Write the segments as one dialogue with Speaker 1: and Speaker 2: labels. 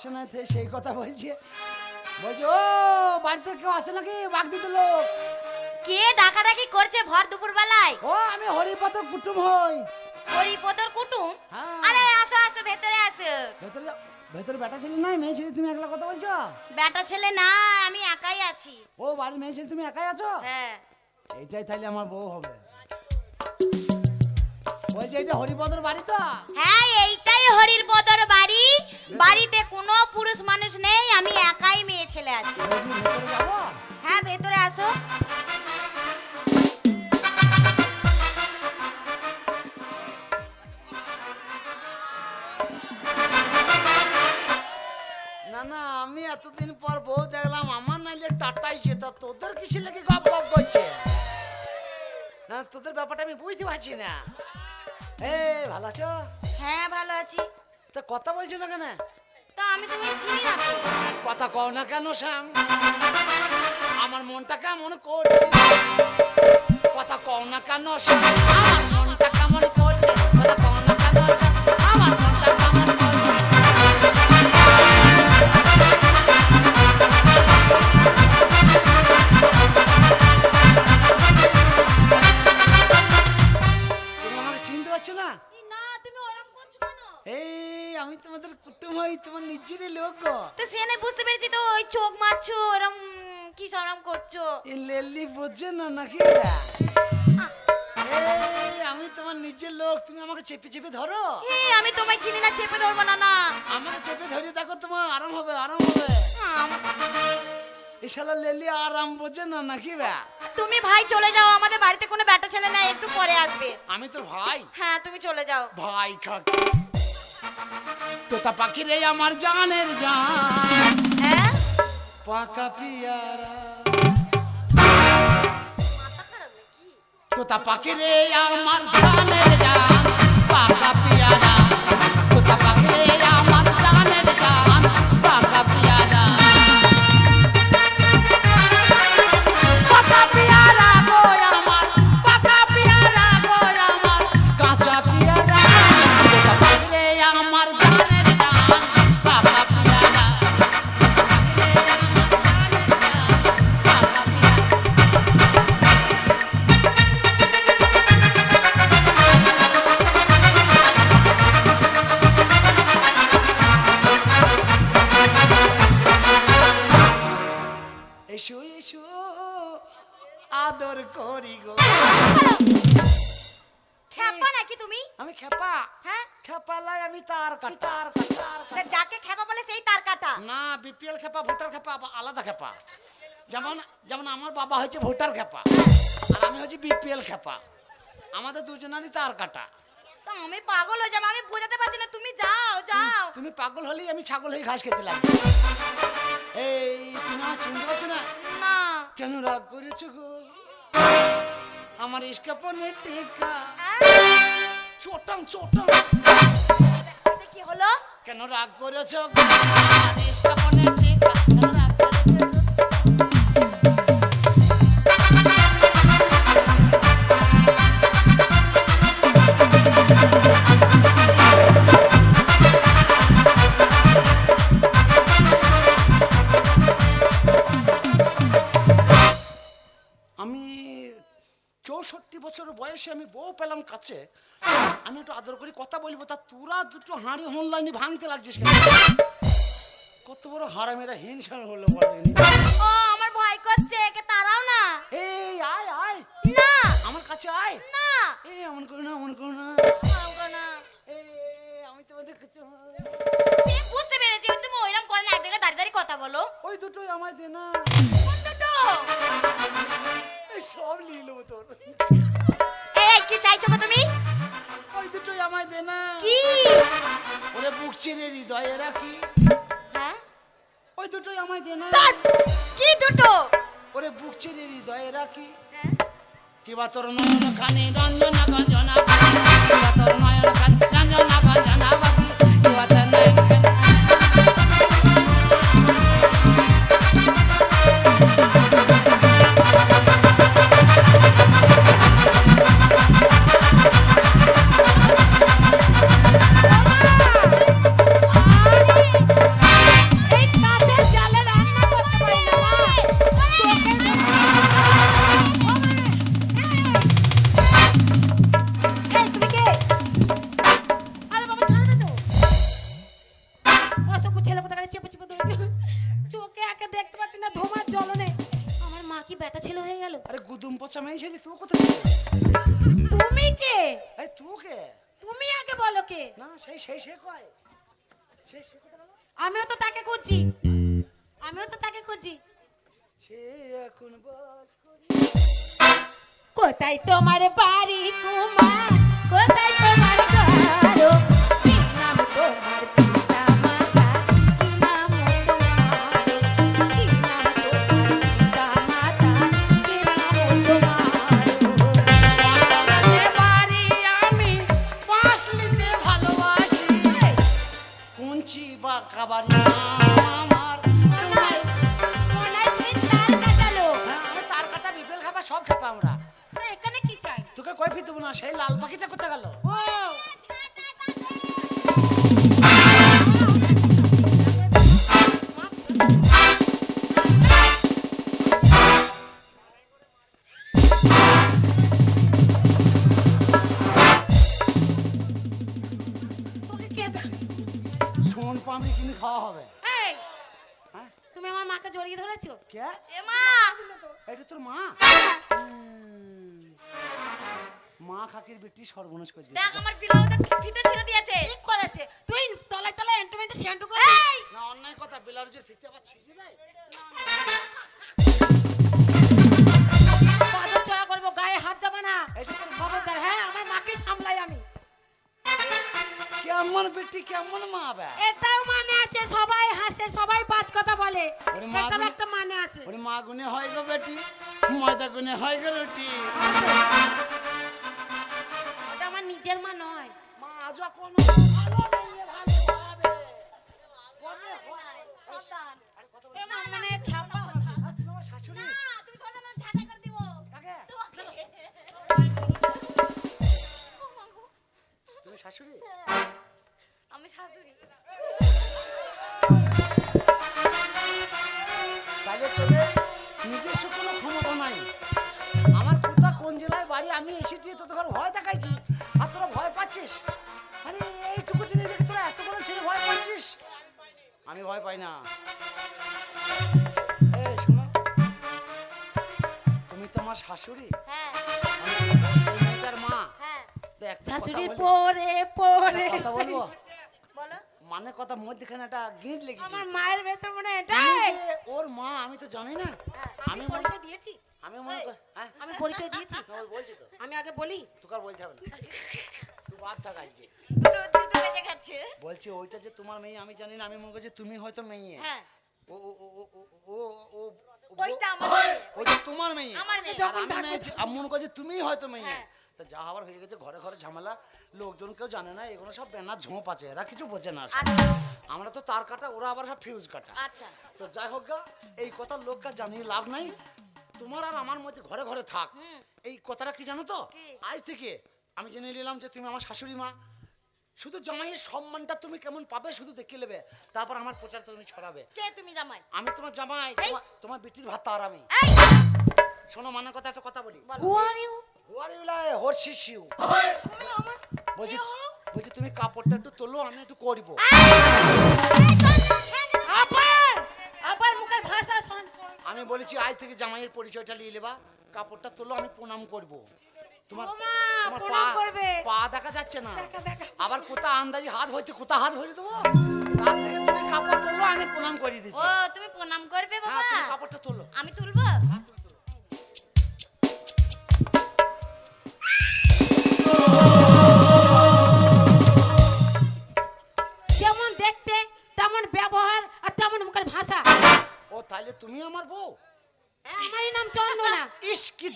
Speaker 1: সেই
Speaker 2: কথা বলছে। বলছে ও বাড়িতে কেউ আসে নাকি? লোক।
Speaker 1: কে ডাকাডাকি করছে ভর দুপুর বেলায়
Speaker 2: ও আমি হরিপদ কুটুম হই।
Speaker 1: হরিপদর কুটুম?
Speaker 2: হ্যাঁ।
Speaker 1: আরে আসো আসো ভেতরে আসো।
Speaker 2: ভেতরে ভেতরে বেটা ছেলে নাই মেয়ে ছেলে তুমি একলা কথা বলছো?
Speaker 1: বেটা ছেলে না আমি একাই আছি।
Speaker 2: ও বাড়ির মেয়ে ছেলে তুমি একাই আছো?
Speaker 1: হ্যাঁ।
Speaker 2: এইটাই তাহলে আমার বউ হবে। বলছে এটা হরিপদর বাড়ি তো?
Speaker 1: হ্যাঁ এইটাই হরির পদর বাড়ি, বাড়িতে কোনো পুরুষ মানুষ নেই, আমি একাই মেয়ে ছেলে আছি। হ্যাঁ ভেতরে আসো।
Speaker 2: না না, আমি এতদিন পর বউ দেখলাম, আমার নাইলে টাটাইছে তা তোদের কিছু লেগে গপ গপ করছে? না, তোদের ব্যাপারটা আমি বুঝতে পারছি না। এ ভালো আছো?
Speaker 1: হ্যাঁ ভালো আছি।
Speaker 2: তা কথা বলছো না কেন?
Speaker 1: তা আমি তোমায় চিনি না। তো
Speaker 2: কথা কও না কেন শ্যাম? আমার মনটা কেমন করছে? কথা কও না কেন শ্যাম? আমার মনটা কেমন করছে? কথা কও না কেন শ্যাম? হই লোক গো।
Speaker 1: তো সে নাই বুঝতে পেরেছি তো ওই চোখ মারছো ওরম কি সরম করছ?
Speaker 2: এই লেলি বুঝছে না নাকি? আমি তোমার নিজের লোক তুমি আমাকে চেপে চেপে ধরো।
Speaker 1: আমি তোমায় চিনি না চেপে ধরবো না না।
Speaker 2: আমাকে চেপে ধরে দেখো তোমার আরাম হবে আরাম হবে। এই লেলি আরাম বোঝে না নাকি ব্যা
Speaker 1: তুমি ভাই চলে যাও আমাদের বাড়িতে কোনো ব্যাটা ছেলে না একটু পরে আসবে।
Speaker 2: আমি তোর ভাই?
Speaker 1: হ্যাঁ তুমি চলে যাও।
Speaker 2: ভাই খাক। তোতা পাখি রে আমার জানের জান।
Speaker 1: হ্যাঁ?
Speaker 2: পাকা পিয়ারা। তোতা পাখি রে আমার জানের জান পাকা পিয়ারা। তোতা পাখি
Speaker 1: খেপা।
Speaker 2: আর আমি হচ্ছে বিপিএল খেপা। আমাদের দুজনারই তার কাটা।
Speaker 1: তো আমি পাগল হয়ে যাব আমি বোঝাতে পারছি না তুমি যাও যাও।
Speaker 2: তুমি পাগল হলেই আমি ছাগল হয়ে ঘাস খেতে লাগি এই তুমি আমার চিনতে পারছ না?
Speaker 1: না।
Speaker 2: কেন রাগ করেছ গো? আমার ইস্কাপনের টেকা। চোটাং চোটাং।
Speaker 1: কি হলো?
Speaker 2: কেন রাগ করেছ গো? আমার ইস্কাপনের টেকা। বছর বয়সে আমি বউ পেলাম কাছে আমি একটু আদর করি কথা বলব তা তোরা দুটো হাঁড়ি হনলাইনি ভাঙতে লাগছিস কেন? কত বড় হারামেরা হিংসার হলো
Speaker 1: ও আমার ভয় করছে একে তারাও না।
Speaker 2: এই আয় আয়।
Speaker 1: না।
Speaker 2: আমার কাছে আয়।
Speaker 1: না।
Speaker 2: এই এমন করো না এমন করো না।
Speaker 1: আমাকে না।
Speaker 2: এই আমি তোমাদের কাছে
Speaker 1: বুঝতে পেরেছি তুমি ওইরকম করে না এক জায়গায় দাঁড়িয়ে দাঁড়িয়ে কথা বলো।
Speaker 2: ওই দুটোই আমায় দে না।
Speaker 1: কোন দুটো?
Speaker 2: সব নিয়ে নেব তোর।
Speaker 1: এই কি চাইছো গো তুমি?
Speaker 2: ওই দুটোই আমায় দে না।
Speaker 1: কি?
Speaker 2: ওরে বুক চিরে হৃদয়ে রাখি
Speaker 1: হ্যাঁ?
Speaker 2: ওই দুটোই আমায় দে না।
Speaker 1: কি দুটো?
Speaker 2: ওরে বুক চিরে হৃদয়ে রাখি
Speaker 1: হ্যাঁ?
Speaker 2: কিবা তোর নয়ন খানি রঞ্জনা গঞ্জনা কিবা তোর নয়ন খানি রঞ্জনা গঞ্জনা সেই সেই সে কয়? সেই সে কোথায় গেল?
Speaker 3: আমিও তো তাকে খুঁজছি। আমিও তো তাকে খুঁজছি।
Speaker 2: সে এখন বাস করি।
Speaker 3: কোথায় তোমার বাড়ি কুমার? কোথায় তোমার
Speaker 2: সোন পামড়ি কিনে খাওয়া হবে।
Speaker 3: এই
Speaker 2: হ্যাঁ?
Speaker 3: তুমি আমার মাকে জড়িয়ে ধরেছো?
Speaker 2: কে?
Speaker 1: এ মা!
Speaker 2: এটা তোর মা? মা খাকির বেটি সর্বনাশ করে।
Speaker 1: দেখ আমার ব্লাউজে ফিতে ছিঁড়ে দিয়েছে।
Speaker 3: ঠিক করেছে? তুই তলায় তলায় এন্টুমেন্টে সেন্টু করে
Speaker 1: এই!
Speaker 2: না অন্যায় কথা বেলারুজের ফিতে আবার ছিঁচে দেয়?
Speaker 3: চড়া করব গায়ে হাত দেবে না।
Speaker 2: এটা তোর মা?
Speaker 3: খবরদার হ্যাঁ আমার মাকে সামলাই আমি।
Speaker 2: কেমন বেটি কেমন মা বে?
Speaker 3: এটাও মানে আছে সবাই হাসে সবাই পাঁচ কথা বলে। এটার একটা মানে আছে।
Speaker 2: ওরে মা গুনে হয় গো বেটি ময়দা গুনে হয় গো রুটি।
Speaker 3: এটা আমার নিজের মা নয়।
Speaker 2: মা যখন ভালো হয়।
Speaker 3: এ মা মানে
Speaker 2: শাশুড়ি?
Speaker 1: আমি শাশুড়ি।
Speaker 2: তাহলে তোদের নিজস্ব কোনো ক্ষমতা নাই। আমার কোথা কোন জেলায় বাড়ি আমি এসে দিয়ে তোদের ঘর ভয় দেখাইছি? আর তোরা ভয় পাচ্ছিস? আরে এইটুকু জিনিস দেখে তোরা এত বড় ছেলে ভয় পাচ্ছিস? আমি ভয় পাই না। এই শোনো। তুমি তো আমার শাশুড়ি?
Speaker 1: হ্যাঁ।
Speaker 2: মা।
Speaker 1: হ্যাঁ।
Speaker 3: পরে পরে।
Speaker 2: মানে কথা মধ্যখানে একটা গিট লেগে
Speaker 3: আমার মায়ের ভেতর মনে
Speaker 2: ওর মা আমি তো জানি না।
Speaker 3: হ্যাঁ,
Speaker 2: আমি
Speaker 3: পরিচয় দিয়েছি।
Speaker 2: আমি মনে হ্যাঁ।
Speaker 3: আমি পরিচয় দিয়েছি।
Speaker 2: বলছি তো।
Speaker 3: আমি আগে বলি।
Speaker 2: না। তুই বাদ থাক আজকে।
Speaker 1: দুটো দুটো বেজে গেছে।
Speaker 2: বলছি ওইটা যে তোমার মেয়ে আমি জানি না আমি মনে করছি তুমি হয়তো মেয়ে।
Speaker 1: হ্যাঁ।
Speaker 2: ও ও ও ও ও
Speaker 1: ওইটা আমার
Speaker 2: তোমার মেয়ে।
Speaker 1: আমার মেয়ে।
Speaker 2: যখন মনে করছি তুমি হয়তো মেয়ে।
Speaker 1: হ্যাঁ।
Speaker 2: তা যা হওয়ার হয়ে গেছে ঘরে ঘরে ঝামেলা লোকজন কেউ জানে না এগুলো সব বেনার ঝোঁপ আছে এরা কিছু বোঝে না
Speaker 1: আচ্ছা।
Speaker 2: আমরা তো তার কাটা ওরা আবার সব ফিউজ কাটা।
Speaker 1: আচ্ছা।
Speaker 2: তো যাই হোক গা এই কথা লোককে জানিয়ে লাভ নাই। তোমার আর আমার মধ্যে ঘরে ঘরে থাক। এই কথাটা কি জানো তো? আজ থেকে আমি জেনে নিলাম যে তুমি আমার শাশুড়ি মা। শুধু জামাইয়ের সম্মানটা তুমি কেমন পাবে শুধু দেখে নেবে। তারপর আমার প্রচার তুমি ছড়াবে।
Speaker 1: কে তুমি জামাই?
Speaker 2: আমি তোমার জামাই। তোমার- বেটির ভাত আর আমি। শোনো মানে কথা একটা কথা বলি।
Speaker 3: হু আর ইউ
Speaker 2: হর্ষি শিউ। বলছি বলছি তুমি কাপড়টা একটু তোলো আমি একটু করব। আমি বলেছি আজ থেকে জামাইয়ের পরিচয়টা নিয়ে নেবা। কাপড়টা তোলো আমি প্রণাম করব। তোমার তোমার পা-। পা দেখা যাচ্ছে না। আবার কোথা আন্দাজি হাত ভরতে কোথা হাত ভরে দেবো? তার থেকে তুমি কাপড় তোলো আমি প্রণাম করিয়ে
Speaker 1: ও
Speaker 2: দিচ্ছি
Speaker 1: তুমি প্রণাম করবে
Speaker 2: হ্যাঁ
Speaker 1: বাবা।
Speaker 2: তুমি কাপড়টা তোলো।
Speaker 1: আমি তুলবো?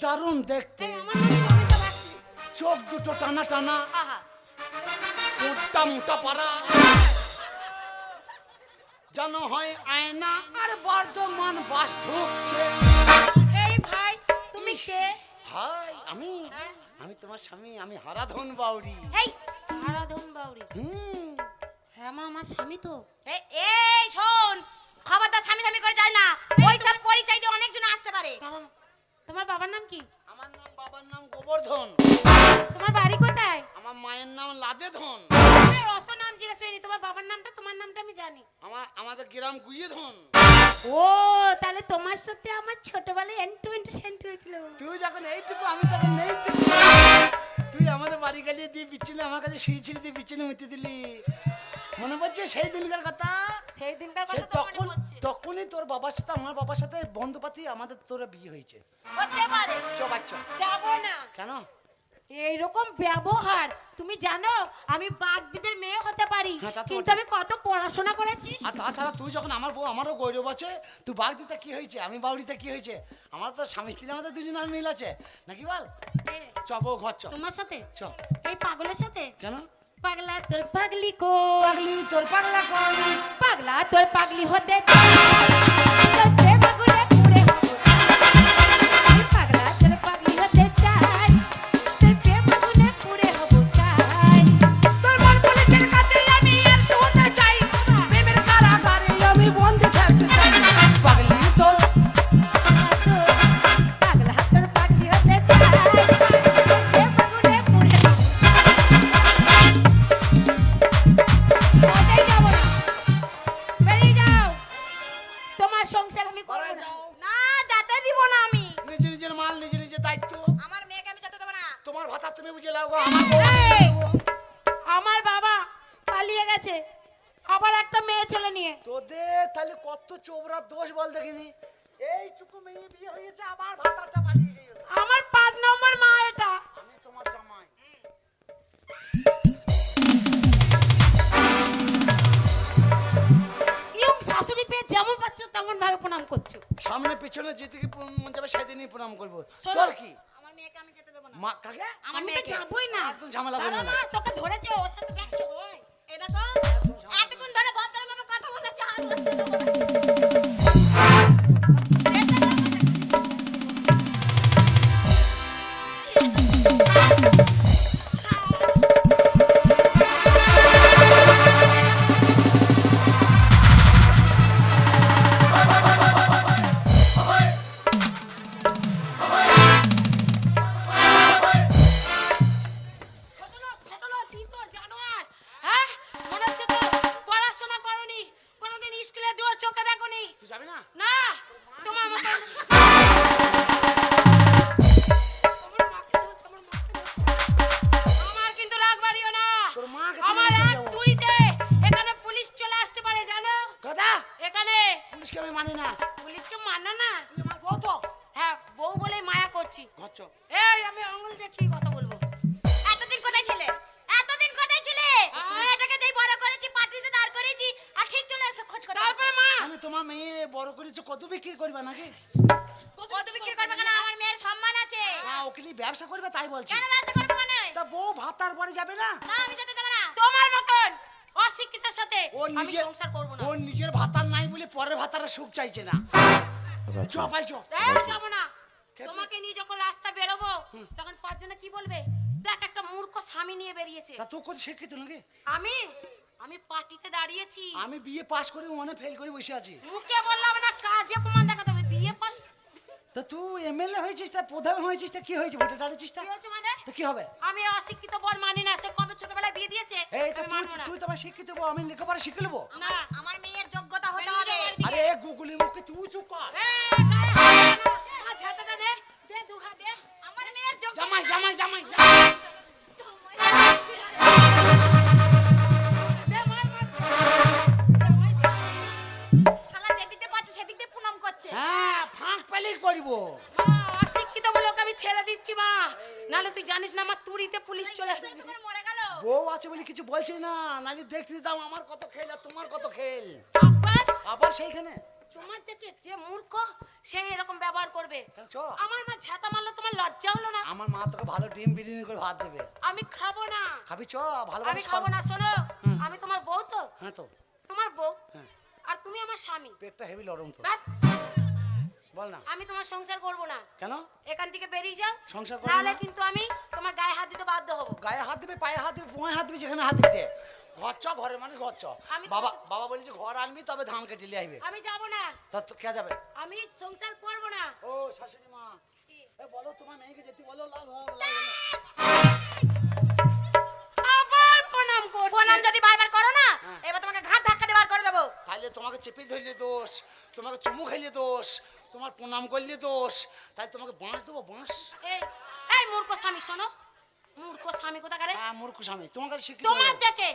Speaker 2: দারুণ দেখতে। চোখ দুটো টানা টানা। মোটা মোটা পাড়া। যেন হয় আয়না আর বর্ধমান বাস ঢুকছে।
Speaker 3: এই ভাই তুমি কে?
Speaker 2: হাই আমি?
Speaker 3: হ্যাঁ?
Speaker 2: আমি তোমার স্বামী আমি হারাধন বাউরি
Speaker 1: এই
Speaker 3: আরাধন বাউরি
Speaker 2: হুম।
Speaker 3: হ্যাঁ মা আমার স্বামী তো।
Speaker 1: এই এই শোন খবরদার স্বামী স্বামী করে যায় না। ওই সব পরিচয় দিয়ে অনেকজন আসতে পারে।
Speaker 3: তোমার বাবার নাম কি?
Speaker 2: আমার নাম বাবার নাম গোবর্ধন।
Speaker 3: তোমার বাড়ি কোথায়?
Speaker 2: আমার মায়ের নাম লাদেধন।
Speaker 3: অত নাম জিজ্ঞেস করিনি তোমার বাবার নামটা তোমার নামটা আমি জানি।
Speaker 2: আমার আমাদের গ্রাম গুইয়েধন।
Speaker 3: ও তাহলে তোমার সাথে আমার ছোটবেলায় এন্টু এন্টু সেন্ট হয়েছিল।
Speaker 2: তুই যখন এইটুকু আমি তখন এইটুকু তুই আমাদের বাড়ি বাড়ি গেলি দিয়ে বিচ্ছিন্ন আমার কাছে শুয়েছিলি দিয়ে বিচ্ছিন্ন মিটি দিলি। মনে পড়ছে সেই দিনকার কথা?
Speaker 3: সেই দিনকার কথা
Speaker 2: তখন তখনই তোর বাবার সাথে আমার বাবার সাথে বন্ধুপাতি আমাদের তোরা বিয়ে হয়েছে।
Speaker 3: হতে পারে।
Speaker 2: চ বাচ্চা।
Speaker 3: যাব না।
Speaker 2: কেন?
Speaker 3: এইরকম ব্যবহার তুমি জানো আমি বাগদিদের মেয়ে হতে পারি
Speaker 2: হ্যাঁ,
Speaker 3: কিন্তু আমি কত পড়াশোনা করেছি?
Speaker 2: আর তাছাড়া তুই যখন আমার বউ আমারও গৌরব আছে তুই বাঘ দিতে কি হয়েছে? আমি বাউরিতে কি হয়েছে? আমার তো স্বামী স্ত্রী আমাদের দুজনের মিল আছে। নাকি বল?
Speaker 3: এ,
Speaker 2: চ বউ ঘর চ।
Speaker 3: তোমার সাথে?
Speaker 2: চ।
Speaker 3: এই পাগলের সাথে?
Speaker 2: কেন?
Speaker 3: পাগলা তোর পাগলি কো
Speaker 2: পাগলি তোর পাগলা কই?
Speaker 3: পাগলা তোর পাগলি হতে তোর
Speaker 2: গো আমার
Speaker 3: বাবা পালিয়ে গেছে। আবার একটা মেয়ে ছেলে নিয়ে।
Speaker 2: তোদের তাহলে কত চোবরা দোষ বল দেখিনি। এই চুকু মেয়ে বিয়ে হয়েছে আবার ভাতাটা পালিয়ে গেছে।
Speaker 3: আমার পাঁচ নম্বর মা এটা।
Speaker 2: আমি তোমার জামাই।
Speaker 3: শাশুড়ি পেয়ে যেমন পাচ্ছ তেমন ভাবে প্রণাম করছ।
Speaker 2: সামনে পিছনে যেদিকে মন যাবে সেদিনই প্রণাম করব। তোর কি?
Speaker 1: মেয়েকে আমি যেতে দেবো না।
Speaker 2: মা কাকে?
Speaker 1: আমার
Speaker 3: আমি যাবই না।
Speaker 2: একদম ঝামেলা করবে না।
Speaker 3: না, তোকে ধরেছে ওর সাথে দেখতে হয়
Speaker 1: এই এতক্ষণ ধরে ভদ্রভাবে কথা বলেছে হাত
Speaker 2: পরের ভাতারা সুখ চাইছে না। চ পাই চ
Speaker 3: যাব না। তোমাকে নিয়ে যখন রাস্তা বেরোবো তখন পাঁচজনে কি বলবে? দেখ একটা মূর্খ স্বামী নিয়ে বেরিয়েছে।
Speaker 2: তা তো কত শিক্ষিত নাকি?
Speaker 3: আমি? আমি পার্টিতে দাঁড়িয়েছি।
Speaker 2: আমি বিয়ে পাস করে মনে ফেল করে বসে আছি।
Speaker 3: মুখে বললাম না কাজে প্রমাণ দেখাতে হবে। বিয়ে পাস?
Speaker 2: তা তুই এমএলএ হয়েছিস তা প্রধান হয়েছিস তা কি হয়েছে? ভোটে দাঁড়িয়েছিস তা?
Speaker 3: কি হয়েছে মানে?
Speaker 2: তো কি হবে?
Speaker 3: আমি অশিক্ষিত বর মানি না সে কবে ছোটবেলায় বিয়ে দিয়েছে?
Speaker 2: এই তো তুই তুই তো শিক্ষিত বউ, আমি লেখাপড়া শিখে নেব?
Speaker 3: না।
Speaker 1: আমার মেয়ের যোগ্যতা হতে হবে।
Speaker 2: আরে। গুগলি মুখে তুই চুপ কর।
Speaker 3: আমার
Speaker 1: মেয়ের যোগ্যতা
Speaker 2: জামাই জামাই জামাই।
Speaker 3: আমার
Speaker 2: কত খেল আর তোমার কত খেল?
Speaker 3: আবার
Speaker 2: আবার সেইখানে?
Speaker 3: তোমার থেকে যে মূর্খ সে এরকম ব্যবহার করবে। আমার মা ঝাঁটা মারলো তোমার লজ্জা হলো না?
Speaker 2: আমার মা তোকে ভালো ডিম বিরিয়ানি করে ভাত দেবে।
Speaker 3: আমি খাব না।
Speaker 2: খাবি চ ভালো
Speaker 3: আমি খাব। না শোনো। আমি তোমার বউ তো।
Speaker 2: হ্যাঁ তো।
Speaker 3: তোমার বউ।
Speaker 2: হ্যাঁ।
Speaker 3: আর তুমি আমার স্বামী।
Speaker 2: পেটটা হেভি লরম তো। বল না।
Speaker 3: আমি তোমার সংসার করব না।
Speaker 2: কেন?
Speaker 3: এখান থেকে বেরিয়ে যাও।
Speaker 2: সংসার করবি না?
Speaker 3: কিন্তু আমি তোমার গায়ে হাত দিতে বাধ্য হব।
Speaker 2: গায়ে হাত দিবে পায়ে হাত দিবে পোঁয়ে হাত দিবে যেখানে হাত দিবে। ঘর চ ঘরের মানে ঘর চ
Speaker 3: আমি
Speaker 2: বাবা বাবা বলেছে ঘর আনবি তবে ধান কেটে নিয়ে আসবে।
Speaker 3: আমি যাব না।
Speaker 2: তা তো কে যাবে?
Speaker 3: আমি সংসার করব না।
Speaker 2: ও শাশুড়ি মা। এ বলো তোমার মেয়েকে যেতে বলো লাভ হবে, লাভ হবে।
Speaker 3: আবার প্রণাম করছি।
Speaker 1: প্রণাম যদি বারবার করো না
Speaker 2: হ্যাঁ।
Speaker 1: এবার তোমাকে ঘাট ধাক্কা দিয়ে বার করে দেবো।
Speaker 2: তাহলে তোমাকে চেপে ধরলে দোষ তোমাকে চুমু খাইলে দোষ তোমার প্রণাম করলে দোষ তাই তোমাকে বাঁশ দেবো বাঁশ।
Speaker 3: এই এই মূর্খ স্বামী শোনো। মূর্খ স্বামী কোথাকারে?
Speaker 2: মূর্খ স্বামী। তোমার কাছে শিক্ষিত
Speaker 3: তোমার দেখে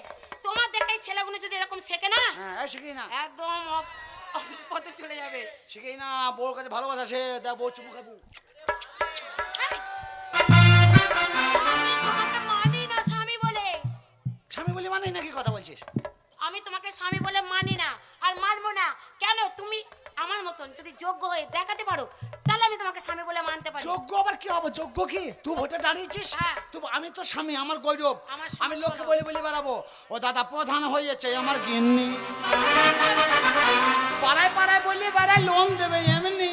Speaker 3: তোমার দেখে ছেলেগুলো যদি এরকম শেখে না?
Speaker 2: হ্যাঁ শিখি না।
Speaker 3: একদম পথে চলে যাবে।
Speaker 2: শিখি না বউর কাছে ভালোবাসা সে দেখ বউ চুমু খাব।
Speaker 3: মানি স্বামী বলি।
Speaker 2: মানে নাকি কথা বলছিস?
Speaker 3: আমি তোমাকে স্বামী বলে মানি না। আর মানবো না। কেন? তুমি আমার মতন যদি যোগ্য হয়ে দেখাতে পারো তাহলে আমি তোমাকে স্বামী বলে মানতে পারি
Speaker 2: যোগ্য আবার কি হবে? যোগ্য কি? তুই ভোটে দাঁড়িয়েছিস?
Speaker 3: হ্যাঁ।
Speaker 2: তুই আমি তো স্বামী আমার গৌরব। আমি লোককে
Speaker 3: বলো।
Speaker 2: বলে বলে বেড়াবো। ও দাদা প্রধান হয়েছে আমার গিন্নি। পাড়ায় পাড়ায় বললে বেড়ায় লোন দেবে এমনি।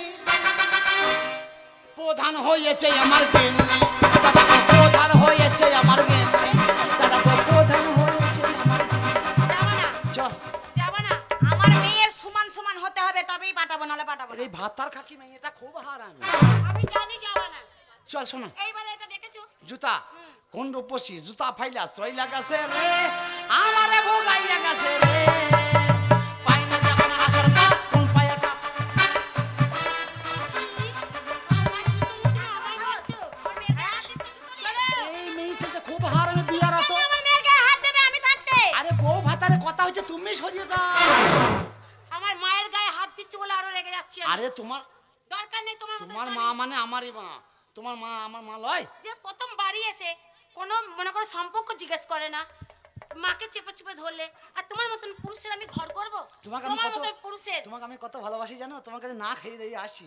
Speaker 2: প্রধান হয়েছে আমার গিন্নি। প্রধান হয়েছে আমার গিন্নি।
Speaker 3: না।
Speaker 2: এই ভাতার খাকি মেয়েটা খুব হারান
Speaker 3: আমি জানি যাবা না।
Speaker 2: চল শোনা।
Speaker 3: এইবারে এটা দেখেছ?
Speaker 2: জুতা? কোন রূপসী? জুতা ফাইলা সইলা গেছে রে আমারে ভোগাইয়া গেছে রে। হারামে তুমি সরিয়ে দাও
Speaker 3: আমার মায়ের গায়ে দিচ্ছে বলে আরও রেগে যাচ্ছি আমি।
Speaker 2: আরে তোমার
Speaker 3: দরকার নেই তোমার মতো
Speaker 2: তোমার
Speaker 3: স্বামী।
Speaker 2: মা মানে আমারই মা। তোমার মা আমার মা লয়?
Speaker 3: যে প্রথম বাড়ি এসে কোনো মনে করো সম্পর্ক জিজ্ঞেস করে না মাকে চেপে চেপে ধরলে আর তোমার মতন পুরুষের আমি ঘর করব?
Speaker 2: তোমাকে আমি
Speaker 3: তোমার
Speaker 2: কত
Speaker 3: মতন পুরুষের।
Speaker 2: তোমাকে আমি কত ভালোবাসি জানো? তোমার কাছে না খেয়ে দিয়ে আসি।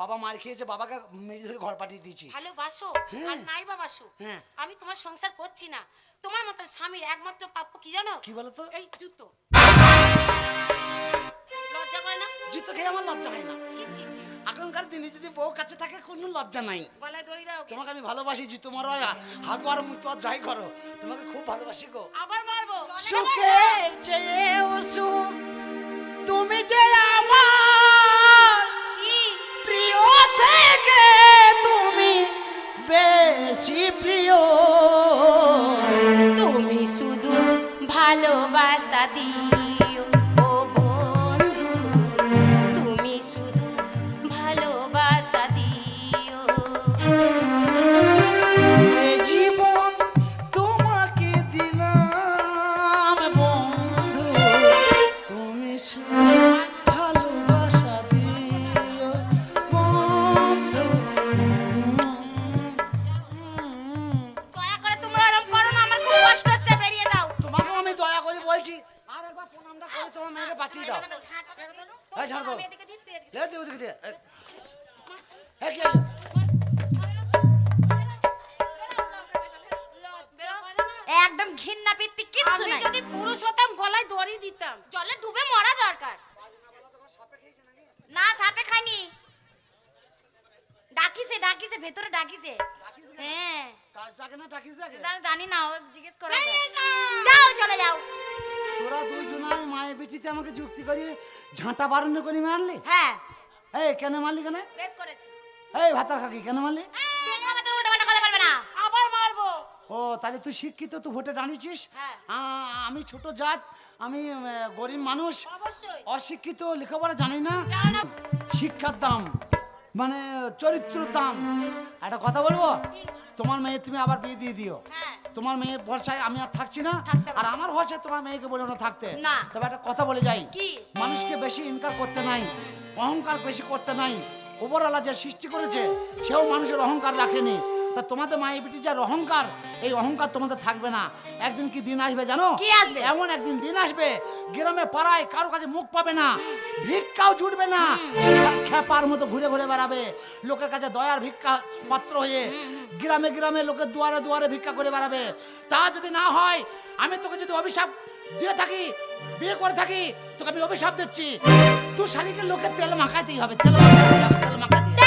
Speaker 2: বাবা মার খেয়েছে বাবাকে মেরে ধরে ঘর পাঠিয়ে দিয়েছি।
Speaker 3: ভালোবাসো
Speaker 2: হ্যাঁ।
Speaker 3: আর নাই বা বাসো
Speaker 2: হ্যাঁ।
Speaker 3: আমি তোমার সংসার করছি না। তোমার মতন স্বামীর একমাত্র প্রাপ্য কি জানো?
Speaker 2: কি বলো তো
Speaker 3: এই জুতো।
Speaker 2: জুতো খেয়ে আমার লজ্জা হয় না।
Speaker 3: ছি ছি ছি।
Speaker 2: এখনকার দিনে যদি বউ কাছে থাকে কোনো লজ্জা নাই।
Speaker 3: গলায় দড়ি দাও
Speaker 2: তোমাকে আমি ভালোবাসি জুতো মারো হাগো আর মুতো আর যাই করো। তোমাকে খুব ভালোবাসি গো।
Speaker 3: আবার মারবো।
Speaker 2: সুখের চেয়েও সুখ তুমি যে আমার প্রিয় থেকে তুমি বেশি প্রিয়।
Speaker 3: তুমি শুধু ভালোবাসা দিও
Speaker 1: জানি না ও জিজ্ঞেস করে
Speaker 3: যাও।
Speaker 1: চলে যাও।
Speaker 2: তোরা মায়ের পিঠিতে আমাকে যুক্তি করি ঝাঁটা বারণ করে মারলি?
Speaker 1: হ্যাঁ।
Speaker 2: এই কেন মারলি কেন?
Speaker 1: বেশ করেছি।
Speaker 2: এই ভাতার খাকি কেন মারলি?
Speaker 3: আবার মারবো।
Speaker 2: ও তাহলে তুই শিক্ষিত তুই ভোটে দাঁড়িয়েছিস?
Speaker 1: হ্যাঁ।
Speaker 2: আমি ছোট জাত আমি গরিব মানুষ। অশিক্ষিত লেখাপড়া জানি না। শিক্ষার দাম মানে চরিত্রের দাম। একটা কথা বলব? তোমার মেয়ে তুমি আবার বিয়ে দিয়ে দিও।
Speaker 1: হ্যাঁ।
Speaker 2: তোমার মেয়ে ভরসায় আমি আর থাকছি না। আর আমার ভরসায় তোমার মেয়েকে বলে না থাকতে। তবে একটা কথা বলে যাই। মানুষকে বেশি ইনকার করতে নাই অহংকার বেশি করতে নাই। ওপরওয়ালা যে সৃষ্টি করেছে সেও মানুষের অহংকার রাখেনি। তা তোমাদের মায়ের বিটি যার অহংকার এই অহংকার তোমাদের থাকবে না। একদিন কি দিন আসবে জানো?
Speaker 1: কি আসবে?
Speaker 2: এমন একদিন দিন আসবে গ্রামে পাড়ায় কারও কাছে মুখ পাবে না ভিক্ষাও ছুটবে না। খেপার মতো ঘুরে ঘুরে বেড়াবে লোকের কাছে দয়ার ভিক্ষা পাত্র হয়ে গ্রামে গ্রামে লোকের দুয়ারে দুয়ারে ভিক্ষা করে বেড়াবে। তা যদি না হয় আমি তোকে যদি অভিশাপ দিয়ে থাকি বিয়ে করে থাকি তোকে আমি অভিশাপ দিচ্ছি। তুই শালিকে লোকের তেল মাখাইতেই হবে তেল মাখাইতেই হবে তেল মাখাইতে